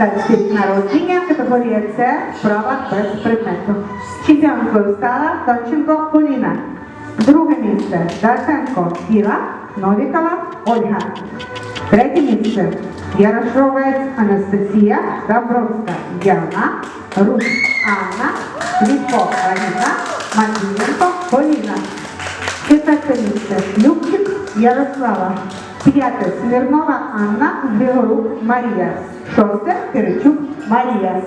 пам'ятати рік народження, категорія С, справа без предмету. Чемпіонкою стала Тонченко Поліна. Друге місце Даценко Кіра, Новікова Ольга. Третє місце Ярошовець Анастасія, Добровська Яна, Русь Анна, Ліпко Лариса, Матвієнко Поліна. Четверте місце Любчик Ярослава. П'яте Смірнова Анна, Григорук Марія. Шосте Киричук Марія.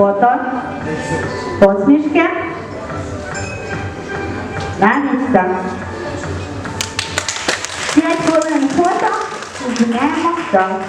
voltak, koszmiske, Ránéztem. Szívek volna, hogy voltak, nem adtam.